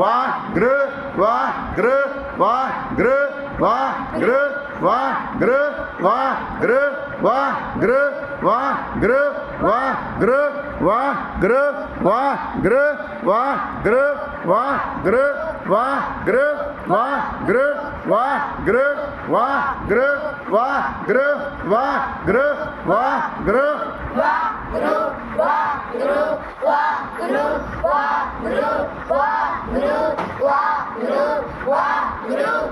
ਵਾਗਰ ਵਾਗਰ ਵਾਗਰ ਵਾਗਰ ਵਾਗਰ ਵਾਗਰ ਗ੍ਰ ਵਾਹ ਗ੍ਰ ਵਾਹ ਗ੍ਰ ਵਾਹ ਗ੍ਰ ਵਾਹ ਗ੍ਰ ਵਾਹ ਗ੍ਰ ਵਾਹ ਗ੍ਰ ਵਾਹ ਗ੍ਰ ਵਾਹ ਗ੍ਰ ਵਾਹ ਗ੍ਰ ਵਾਹ ਗ੍ਰ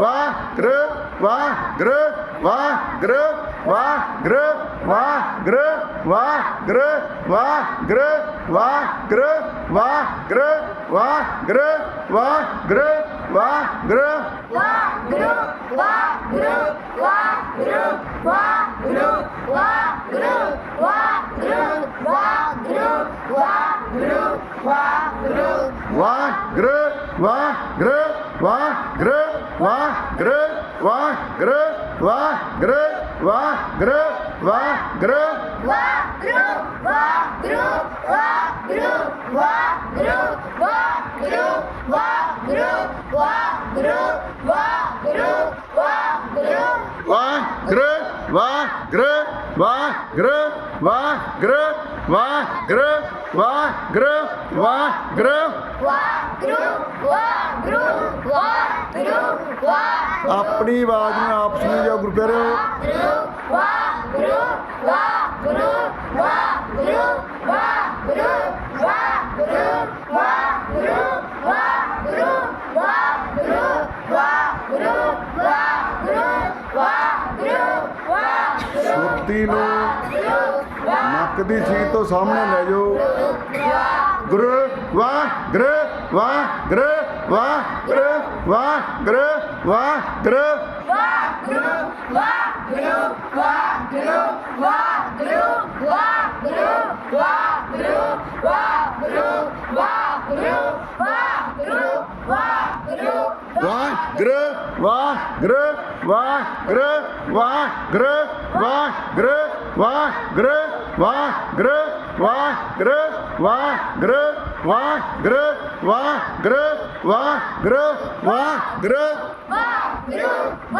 ਗ੍ਰ ਵਾਹ ਗ੍ਰ ਵਾਹ ਗ੍ਰ ਵਾਹ ਗ੍ਰ ਵਾਹ ਗ੍ਰ ਵਾਹ ਗ੍ਰ ਵਾਹ ਗ੍ਰ ਵਾਹ ਗ੍ਰ ਵਾਹ ਗ੍ਰ ਵਾਹ ਗ੍ਰ ਵਾਹ ਗ੍ਰ ਵਾਹ ਗ੍ਰ ਵਾਹ ਗ੍ਰ ਵਾਹ ਗ੍ਰ ਵਾਹਿਗੁਰੂ ਵਾਹਿਗੁਰੂ ਵਾਹਿਗੁਰੂ ਵਾਹਿਗੁਰੂ ਵਾਹਿਗੁਰੂ ਵਾਹਿਗੁਰੂ ਵਾਹਿਗੁਰੂ ਵਾਹਿਗੁਰੂ ਵਾਹ ਗ੍ਰ ਵਾਹ ਗ੍ਰ ਵਾਹ ਗ੍ਰ ਵਾਹ ਗ੍ਰ ਵਾਹ ਗ੍ਰ ਵਾਹ Grande! वाग्र वाग्र वाग्र वाग्र वाग्र वाग्र अपनी आवाज़ में आप सुनिए जाओ ग्रुप रहे हो वाह गुरु वाह ਸੁਰਤੀ ਨੂੰ ਨੱਕ ਦੀ ਸੀਟ ਤੋਂ ਸਾਹਮਣੇ ਲੈ ਜਾਓ। ਗੁਰੂ, ਵਾਹ, ਗ੍ਰ ਵਾਹ ਗ੍ਰ ਵਾਹ ਗ੍ਰ ਵਾਹ ਗ੍ਰ ਵਾਹ, ਗ੍ਰ। ਵਾਹਿਗੁਰੂ ਵਾਹਿਗੁਰੂ ਵਾਹਿਗੁਰੂ ਵਾਹਿਗੁਰੂ ਵਾਹਿਗੁਰੂ ਵਾਹਿਗੁਰੂ ਵਾਹਿਗੁਰੂ ਵਾਹਿਗੁਰੂ ਵਾਹਿਗੁਰੂ ਵਾਹਿਗੁਰੂ ਵਾਹ ਗ੍ਰ ਵਾਹ ਗ੍ਰ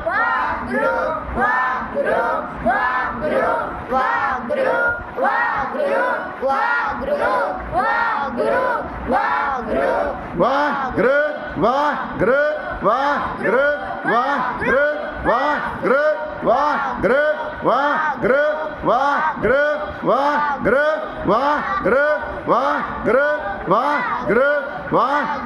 ਵਾਹ ਗ੍ਰ ਵਾਹ ਗ੍ਰ ਵਾਹ ਗ੍ਰ ਵਾਹ ਗ੍ਰ ਵਾਹ ਗ੍ਰ ਵਾਹ ਗ੍ਰ ਵਾਹ ਗ੍ਰ ਵਾਹ ਗ੍ਰ ਵਾਹ ਗ੍ਰ ਵਾਹ ਗ੍ਰ ਵਾਹ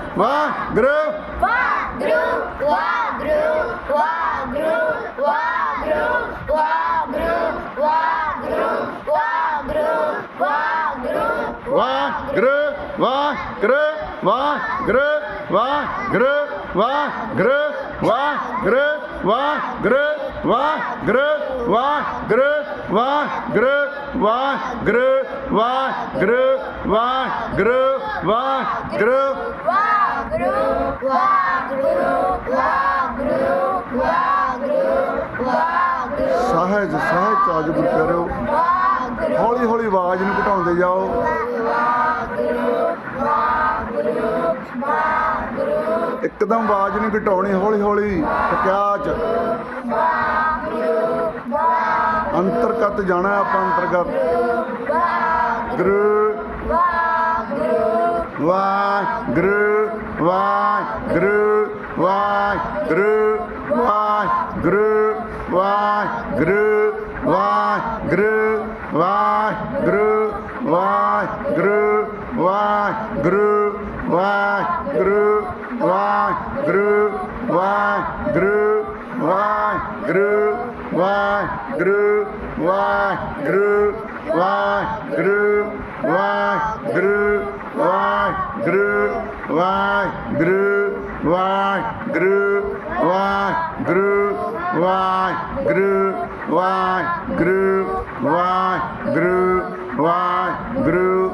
Вагру! Вагру! Вагру! Вагру! Вагру! Вагру! Вагру! Вагру! Вагру! Вагру! Вагру! Вагру! Вагру! Вагру! Вагру! Вагру! Вагру! Вагру! Wagru, wagru, wagru, wagru, wagru, wagru, wagru, wagru, wagru. ਸਹਿਜ ਸਹਿਜ ਆਜ ਗੁਰੂ ਪਿਆਰਿਓ ਹੌਲੀ ਹੌਲੀ ਆਵਾਜ਼ ਨੂੰ ਘਟਾਉਂਦੇ ਜਾਓ। ਇੱਕਦਮ ਆਵਾਜ਼ ਨਹੀਂ ਘਟਾਉਣੀ ਹੌਲੀ ਹੌਲੀ। ਟਕਿਆ ਚ। ਅੰਤਰਗਤ ਜਾਣਾ ਆਪਾਂ ਅੰਤਰਗਤ ਗੁਰੂ ਵਾਹਿਗੁਰੂ ਵਾਹਿਗੁਰੂ ਵਾਹਿਗੁਰੂ ਵਾਹਿਗੁਰੂ ਵਾਹਿਗੁਰੂ ਵਾਹਿਗੁਰੂ ਵਾਹਿਗੁਰੂ ਵਾਹਿਗੁਰੂ ਵਾਹਿਗੁਰੂ ਵਾਹਿਗੁਰੂ ਵਾਹਿਗੁਰੂ ਵਾਹਿਗੁਰੂ ਵਾਹਿਗੁਰੂ ਵਾਹਿਗੁਰੂ ਵਾਹਿਗੁਰੂ ਵਾਹਿਗੁਰੂ ਵਾਹਿਗੁਰੂ ਵਾਹਿਗੁਰੂ ਵਾਹਿਗੁਰੂ ਵਾਹਿਗੁਰੂ ਵਾਹਿਗੁਰੂ ਵਾਹਿਗੁਰੂ ਵਾਹਿਗੁਰੂ ਵਾਹਿਗੁਰੂ ਵਾਹਿਗੁਰੂ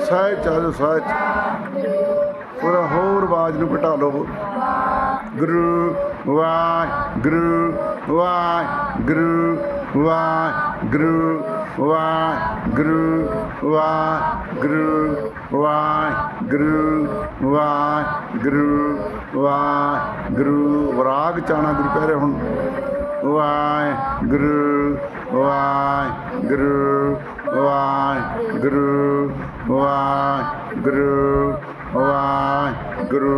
ਸਹਿਜ ਚਾਲੋ ਸਹਿਜ ਥੋੜਾ ਹੋਰ ਆਵਾਜ਼ ਨੂੰ ਘਟਾ ਲਓ ਗੁਰੂ ਵਾਹਿਗੁਰੂ ਵਾਹਿਗੁਰੂ ਵਾਹਿਗੁਰੂ ਵਾਹਿਗੁਰੂ ਵਾਹਿਗੁਰੂ ਵਾਹਿਗੁਰੂ ਵਾਹਿਗੁਰੂ ਵਾਹਿਗੁਰੂ। ਵਰਾਗ ਚਾਣਾ ਗੁਰੂ ਕਹਿ ਰਹੇ ਹੁਣ। ਵਾਹਿਗੁਰੂ ਵਾਹਿਗੁਰੂ ਵਾਹਿਗੁਰੂ ਵਾਹਿਗੁਰੂ ਵਾਹਿਗੁਰੂ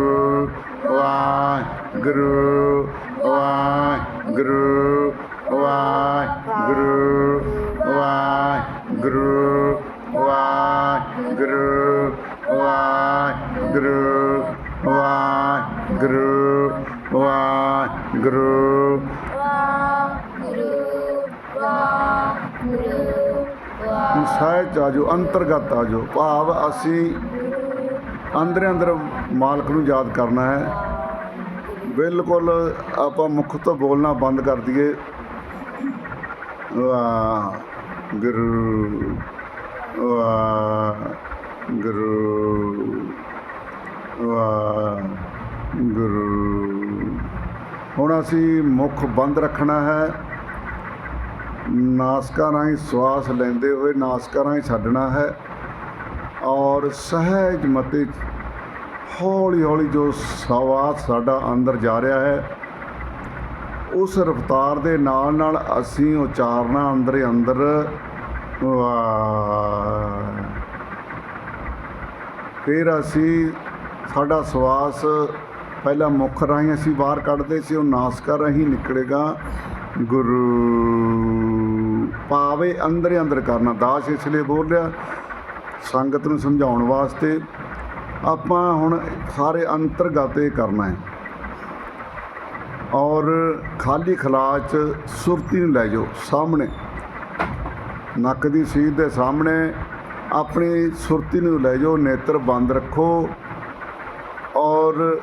ਵਾਹਿਗੁਰੂ ਵਾਹਿਗੁਰੂ। ਵਾਹਿਗੁਰੂ ਵਾਹਿਗੁਰੂ ਵਾਹਿਗੁਰੂ ਵਾਹਿਗੁਰੂ ਵਾਹਿਗੁਰੂ ਵਾਹਿਗੁਰੂ ਹੁਣ ਸਹਿਜ ਆਜੋ ਅੰਤਰਗਤ ਆਜੋ। ਭਾਵ ਅਸੀਂ ਅੰਦਰ ਅੰਦਰ ਮਾਲਕ ਨੂੰ ਯਾਦ ਕਰਨਾ ਹੈ। ਬਿਲਕੁਲ ਆਪਾਂ ਮੁਖ ਤੋਂ ਬੋਲਣਾ ਬੰਦ ਕਰ ਦਈਏ। ਵਾਹ ਗੁਰੂ ਵਾਹ ਗੁਰੂ ਗੁਰੂ ਹੁਣ ਅਸੀਂ ਮੁੱਖ ਬੰਦ ਰੱਖਣਾ ਹੈ। ਨਾਸਕਾਂ ਰਾਹੀਂ ਸਵਾਸ ਲੈਂਦੇ ਹੋਏ ਨਾਸਕਾਂ ਰਾਹੀਂ ਛੱਡਣਾ ਹੈ। ਔਰ ਸਹਿਜ ਮਤੇ ਹੌਲੀ ਹੌਲੀ ਜੋ ਸਵਾਸ ਸਾਡਾ ਅੰਦਰ ਜਾ ਰਿਹਾ ਹੈ ਉਸ ਰਫਤਾਰ ਦੇ ਨਾਲ ਨਾਲ ਅਸੀਂ ਉਚਾਰਨਾ ਅੰਦਰ ਅੰਦਰ ਫਿਰ ਅਸੀਂ ਸਾਡਾ ਸਵਾਸ ਪਹਿਲਾਂ ਮੁਖ ਰਾਹੀਂ ਅਸੀਂ ਬਾਹਰ ਕੱਢਦੇ ਸੀ, ਉਹ ਨਾਸਕਾ ਰਾਹੀਂ ਨਿਕਲੇਗਾ। ਗੁਰੂ ਪਾਵੇ ਅੰਦਰ ਅੰਦਰ ਕਰਨਾ, ਦਾਸ ਇਸ ਲਈ ਬੋਲ ਰਿਹਾ, ਸੰਗਤ ਨੂੰ ਸਮਝਾਉਣ ਵਾਸਤੇ ਆਪਾਂ ਹੁਣ ਸਾਰੇ ਅੰਤਰਗਤੇ ਕਰਨਾ ਹੈ। ਔਰ ਖਾਲੀ ਖਲਾ 'ਚ ਸੁਰਤੀ ਨੂੰ ਲੈ ਜਾਓ, ਸਾਹਮਣੇ। ਨੱਕ ਦੀ ਸੀਧ ਦੇ ਸਾਹਮਣੇ ਆਪਣੀ ਸੁਰਤੀ ਨੂੰ ਲੈ ਜਾਓ, ਨੇਤਰ ਬੰਦ ਰੱਖੋ। ਔਰ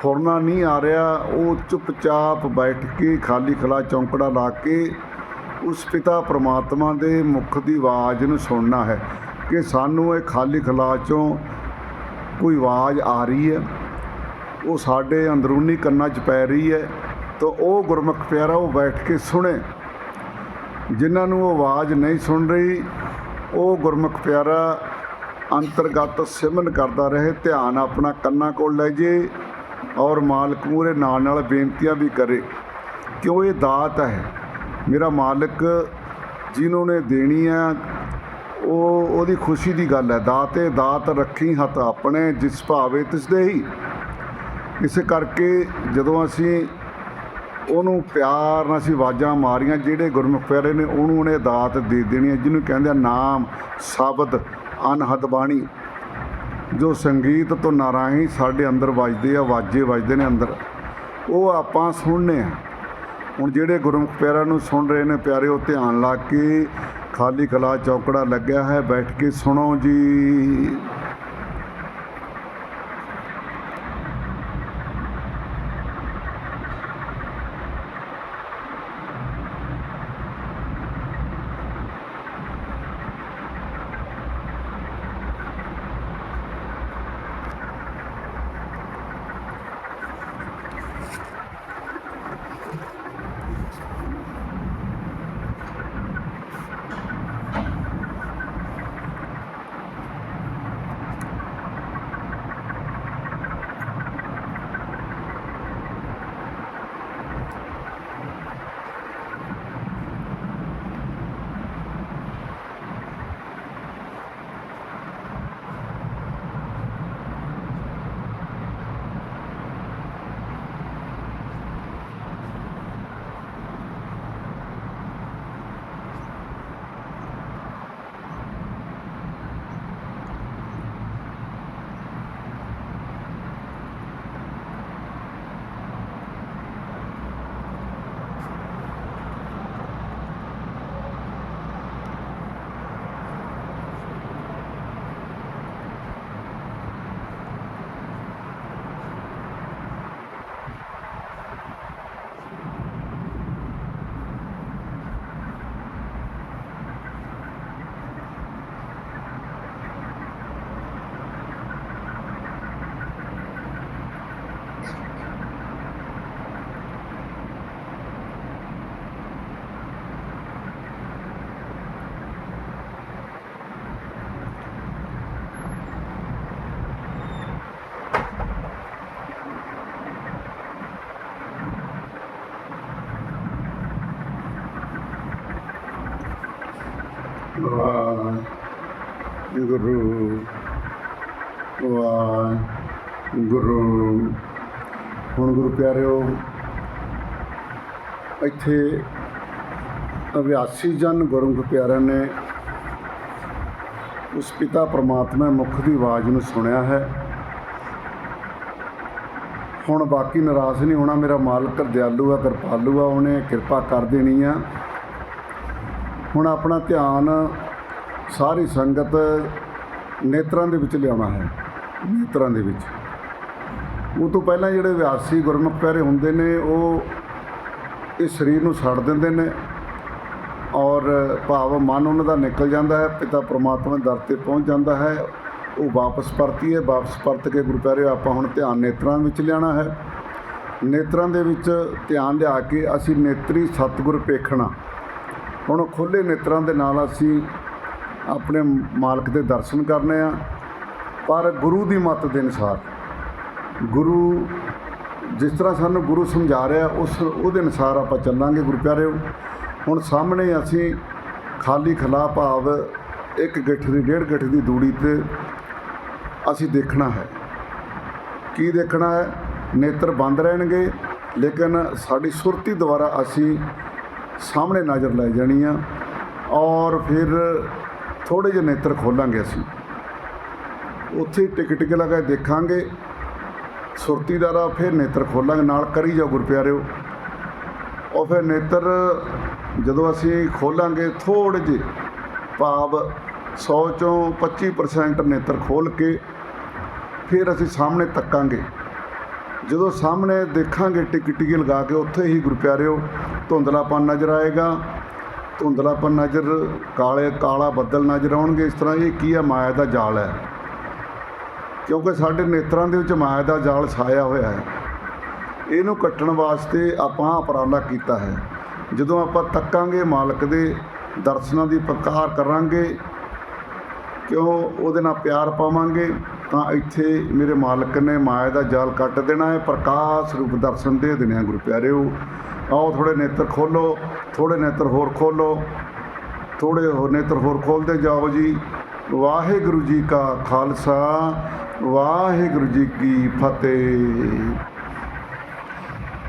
ਫੁਰਨਾ ਨਹੀਂ ਆ ਰਿਹਾ, ਉਹ ਚੁੱਪਚਾਪ ਬੈਠ ਕੇ ਖਾਲੀ ਖਲਾ ਚੌਂਕੜਾ ਲਾ ਕੇ ਉਸ ਪਿਤਾ ਪ੍ਰਮਾਤਮਾ ਦੇ ਮੁਖ ਦੀ ਆਵਾਜ਼ ਨੂੰ ਸੁਣਨਾ ਹੈ ਕਿ ਸਾਨੂੰ ਇਹ ਖਾਲੀ ਖਲਾ ਚੋਂ ਕੋਈ ਆਵਾਜ਼ ਆ ਰਹੀ ਹੈ। ਉਹ ਸਾਡੇ ਅੰਦਰੂਨੀ ਕੰਨਾਂ 'ਚ ਪੈ ਰਹੀ ਹੈ ਤਾਂ ਉਹ ਗੁਰਮੁਖ ਪਿਆਰਾ ਉਹ ਬੈਠ ਕੇ ਸੁਣੇ। ਜਿਨ੍ਹਾਂ ਨੂੰ ਆਵਾਜ਼ ਨਹੀਂ ਸੁਣ ਰਹੀ, ਉਹ ਗੁਰਮੁਖ ਪਿਆਰਾ ਅੰਤਰਗਤ ਸਿਮਨ ਕਰਦਾ ਰਹੇ, ਧਿਆਨ ਆਪਣਾ ਕੰਨਾਂ ਕੋਲ ਲੈ ਜੇ ਔਰ ਮਾਲਕ ਮੂਹਰੇ ਨਾਲ ਨਾਲ ਬੇਨਤੀਆਂ ਵੀ ਕਰੇ। ਕਿਉਂ ਇਹ ਦਾਤ ਹੈ? ਮੇਰਾ ਮਾਲਕ ਜਿਹਨੂੰ ਨੇ ਦੇਣੀ ਆ ਉਹ ਉਹਦੀ ਖੁਸ਼ੀ ਦੀ ਗੱਲ ਹੈ। ਦਾਤੇ ਦਾਤ ਰੱਖੀ ਹੱਥ ਆਪਣੇ, ਜਿਸ ਭਾਵੇ ਤਿਸ ਦੇ ਹੀ। ਇਸੇ ਕਰਕੇ ਜਦੋਂ ਅਸੀਂ ਉਹਨੂੰ ਪਿਆਰ ਨਾਲ ਅਸੀਂ ਆਵਾਜ਼ਾਂ ਮਾਰੀਆਂ, ਜਿਹੜੇ ਗੁਰਮੁਖ ਪਿਆਰੇ ਨੇ ਉਹਨੂੰ ਉਹਨੇ ਦਾਤ ਦੇ ਦੇਣੀ ਹੈ, ਜਿਹਨੂੰ ਕਹਿੰਦੇ ਆ ਨਾਮ ਸ਼ਬਦ ਅਨਹਦ ਬਾਣੀ। ਜੋ ਸੰਗੀਤ ਤੋਂ ਨਾਰਾਹੀਂ ਸਾਡੇ ਅੰਦਰ ਵੱਜਦੇ ਆ ਵਾਜੇ ਵੱਜਦੇ ਨੇ ਅੰਦਰ, ਉਹ ਆਪਾਂ ਸੁਣਨੇ ਆ। ਹੁਣ ਜਿਹੜੇ ਗੁਰਮੁਖ ਪਿਆਰਿਆਂ ਨੂੰ ਸੁਣ ਰਹੇ ਨੇ, ਪਿਆਰੇ, ਉਹ ਧਿਆਨ ਲਾ ਕੇ ਖਾਲੀ ਕਲਾ ਚੌਕੜਾ ਲੱਗਿਆ ਹੈ, ਬੈਠ ਕੇ ਸੁਣੋ ਜੀ। ਵਾਹਿਗੁਰੂ ਵਾਹਿਗੁਰੂ। ਹੁਣ ਗੁਰੂ ਪਿਆਰਿਓ, ਇੱਥੇ ਅਭਿਆਸੀ ਜਨ ਗੁਰੂ ਪਿਆਰਿਆਂ ਨੇ ਉਸ ਪਿਤਾ ਪ੍ਰਮਾਤਮਾ ਮੁਖ ਦੀ ਆਵਾਜ਼ ਨੂੰ ਸੁਣਿਆ ਹੈ। ਹੁਣ ਬਾਕੀ ਨਿਰਾਸ਼ ਨਹੀਂ ਹੋਣਾ, ਮੇਰਾ ਮਾਲਕ ਦਿਆਲੂ ਆ, ਕਿਰਪਾਲੂ ਆ, ਉਹਨੇ ਕਿਰਪਾ ਕਰ ਦੇਣੀ ਆ। ਹੁਣ ਆਪਣਾ ਧਿਆਨ ਸਾਰੀ ਸੰਗਤ ਨੇਤਰਾਂ ਦੇ ਵਿੱਚ ਲਿਆਉਣਾ ਹੈ, ਨੇਤਰਾਂ ਦੇ ਵਿੱਚ। ਉਹ ਤੋਂ ਪਹਿਲਾਂ ਜਿਹੜੇ ਵਿਆਸੀ ਗੁਰਮੁਖ ਪਿਆਰੇ ਹੁੰਦੇ ਨੇ, ਉਹ ਇਸ ਸਰੀਰ ਨੂੰ ਛੱਡ ਦਿੰਦੇ ਨੇ ਔਰ ਭਾਵ ਮਨ ਉਹਨਾਂ ਦਾ ਨਿਕਲ ਜਾਂਦਾ ਹੈ, ਪਿਤਾ ਪ੍ਰਮਾਤਮਾ ਦੇ ਦਰ ਤੇ ਪਹੁੰਚ ਜਾਂਦਾ ਹੈ। ਉਹ ਵਾਪਸ ਪਰਤੀਏ ਵਾਪਸ ਪਰਤ ਕੇ ਗੁਰੂ ਪਿਆਰੇ ਆਪਾਂ ਹੁਣ ਧਿਆਨ ਨੇਤਰਾਂ ਵਿੱਚ ਲਿਆਣਾ ਹੈ। ਨੇਤਰਾਂ ਦੇ ਵਿੱਚ ਧਿਆਨ ਲਿਆ ਕੇ ਅਸੀਂ ਨੇਤਰੀ ਸਤਿਗੁਰ ਪੇਖਣਾ ਹੁਣ ਖੁੱਲੇ ਨੇਤਰਾਂ ਦੇ ਨਾਲ ਅਸੀਂ ਆਪਣੇ ਮਾਲਕ ਦੇ ਦਰਸ਼ਨ ਕਰਨੇ ਆ, ਪਰ ਗੁਰੂ ਦੀ ਮੱਤ ਦੇ ਅਨੁਸਾਰ, ਗੁਰੂ ਜਿਸ ਤਰ੍ਹਾਂ ਸਾਨੂੰ ਗੁਰੂ ਸਮਝਾ ਰਿਹਾ, ਉਸ ਉਹਦੇ ਅਨੁਸਾਰ ਆਪਾਂ ਚੱਲਾਂਗੇ ਗੁਰੂ ਪਿਆਰਿਓ। ਹੁਣ ਸਾਹਮਣੇ ਅਸੀਂ ਖਾਲੀ ਖਲਾ ਭਾਵ ਇੱਕ ਗਿੱਠ ਦੀ, ਡੇਢ ਗਿੱਠ ਦੀ ਦੂਰੀ ਤੇ ਅਸੀਂ ਦੇਖਣਾ ਹੈ। ਕੀ ਦੇਖਣਾ ਹੈ? ਨੇਤਰ ਬੰਦ ਰਹਿਣਗੇ, ਲੇਕਿਨ ਸਾਡੀ ਸੁਰਤੀ ਦੁਆਰਾ ਅਸੀਂ ਸਾਹਮਣੇ ਨਜ਼ਰ ਲੈ ਜਾਣੀ ਆ ਔਰ ਫਿਰ ਥੋੜੇ ਜਿਹੇ ਨੇਤਰ ਖੋਲਾਂਗੇ ਅਸੀਂ। ਉੱਥੇ ਟਿਕ ਟਿਕ ਲਗਾ ਦੇਖਾਂਗੇ। ਸੁਰਤੀ ਦਾ ਰਾਹ ਫਿਰ ਨੇਤਰ ਖੋਲਾਂਗੇ, ਨਾਲ ਕਰੀ ਜਾਓ ਗੁਰ ਪਿਆਰਿਓ ਉਹ ਫਿਰ ਨੇਤਰ ਜਦੋਂ ਅਸੀਂ ਖੋਲਾਂਗੇ ਥੋੜੇ ਜਿਹੇ ਭਾਵ 100 ਚੋਂ 25% ਨੇਤਰ ਖੋਲ ਕੇ ਫਿਰ ਅਸੀਂ ਸਾਹਮਣੇ ਤੱਕਾਂਗੇ। ਜਦੋਂ ਸਾਹਮਣੇ ਦੇਖਾਂਗੇ ਟਿਕ ਟਿਕੀ ਲਗਾ ਕੇ ਉੱਥੇ ਹੀ ਗੁਰ ਪਿਆਰਿਓ ਧੁੰਦਲਾਪਨ ਨਜ਼ਰ ਆਏਗਾ। ਧੁੰਦਲਾਪਨ ਨਜ਼ਰ, ਕਾਲੇ, ਕਾਲਾ ਬੱਦਲ ਨਜ਼ਰ ਆਉਣਗੇ। ਇਸ ਤਰ੍ਹਾਂ ਇਹ ਕੀ ਹੈ ਮਾਇਆ ਦਾ ਜਾਲ ਹੈ। ਕਿਉਂਕਿ ਸਾਡੇ ਨੇਤਰਾਂ ਦੇ ਵਿੱਚ ਮਾਇਆ ਦਾ ਜਾਲ ਛਾਇਆ ਹੋਇਆ ਹੈ। ਇਹਨੂੰ ਕੱਟਣ ਵਾਸਤੇ ਆਪਾਂ ਉਪਰਾਲਾ ਕੀਤਾ ਹੈ। ਜਦੋਂ ਆਪਾਂ ਤੱਕਾਂਗੇ, ਮਾਲਕ ਦੇ ਦਰਸ਼ਨਾਂ ਦੀ ਪ੍ਰਕਾਰ ਕਰਾਂਗੇ, ਕਿਉਂ ਉਹਦੇ ਨਾਲ ਪਿਆਰ ਪਾਵਾਂਗੇ, ਤਾਂ ਇੱਥੇ ਮੇਰੇ ਮਾਲਕ ਨੇ ਮਾਇਆ ਦਾ ਜਾਲ ਕੱਟ ਦੇਣਾ ਹੈ। ਪ੍ਰਕਾਸ਼ ਰੂਪ ਦਰਸ਼ਨ ਦੇ ਦੇਣੇ ਆ ਗੁਰੂ ਪਿਆਰਿਓ ਆਓ ਥੋੜੇ ਨੇਤਰ ਖੋਲੋ ਥੋੜੇ ਨੇਤਰ ਹੋਰ ਖੋਲੋ ਥੋੜੇ ਹੋਰ ਨੇਤਰ ਹੋਰ ਖੋਲਦੇ ਜਾਓ ਜੀ। ਵਾਹਿਗੁਰੂ ਜੀ ਕਾ ਖਾਲਸਾ, ਵਾਹਿਗੁਰੂ ਜੀ ਕੀ ਫਤਿਹ।